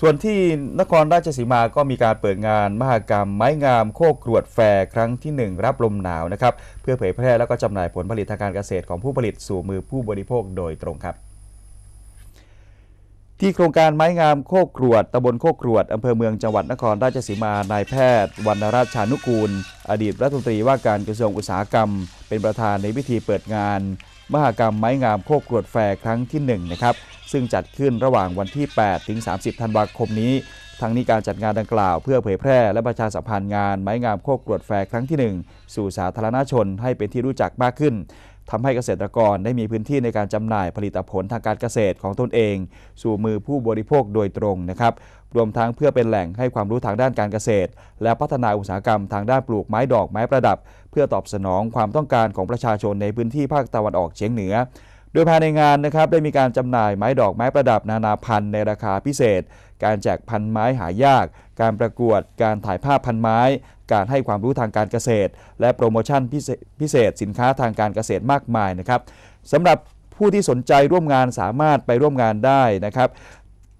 ส่วนที่นครราชสีมาก็มีการเปิดงานมหกรรม ไม้งามโคกรวดแฟร์ครั้งที่ 1 รับลมหนาวนะครับ เพื่อเผยแพร่แล้วก็จำหน่ายผลผลิตทางการเกษตรของผู้ผลิตสู่มือผู้บริโภคโดยตรงครับ ที่โครงการไม้งามโคกกรวดตำบลโคกกรวดอำเภอเมืองจังหวัดนครราชสีมานายแพทย์วรรณราชชานุกูล อดีตรัฐมนตรีว่าการกระทรวงอุตสาหกรรม เป็นประธานในพิธีเปิดงาน มหกรรมไม้งามโคกกรวดแฟร์ครั้งที่1นะครับซึ่งจัดขึ้นระหว่างวันที่ 8 ถึง 30 ธันวาคมนี้ ทั้งนี้การจัดงานดังกล่าวเพื่อเผยแพร่และประชาสัมพันธ์งานไม้งามโคกกรวดแฟร์ครั้งที่ 1 สู่สาธารณชนให้เป็นที่รู้จักมากขึ้น ทำให้เกษตรกรได้มีพื้นที่ในการจำหน่ายผลิตผลทางการเกษตรของตนเอง สู่มือผู้บริโภคโดยตรงนะครับ รวมทั้งเพื่อเป็นแหล่งให้ความรู้ทางด้านการเกษตร และพัฒนาอุตสาหกรรมทางด้านปลูกไม้ดอกไม้ประดับ เพื่อตอบสนองความต้องการของประชาชนในพื้นที่ภาคตะวันออกเฉียงเหนือ ดยภายในงานนะครับได้มีการจำหน่ายไม้ดอกไม้ประดับนานาพันธุ์ในราคาพิเศษ การแจกพันไม้หายาก การประกวด การถ่ายภาพพันไม้ การให้ความรู้ทางการเกษตร และโปรโมชั่นพิเศษพิเศษสินค้าทางการเกษตรมากมายนะครับสำหรับผู้ที่สนใจร่วมงานสามารถไปร่วมงานได้นะครับ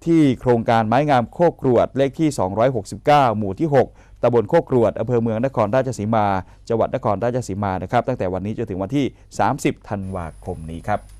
ที่โครงการไม้งามโคกกรวดเลขที่ 269 หมู่ที่ 6ตำบลโคกกรวดอำเภอเมืองนครราชสีมา จังหวัดนครราชสีมานะครับ ตั้งแต่วันนี้จนถึงวันที่ 30 ธันวาคมนี้ครับ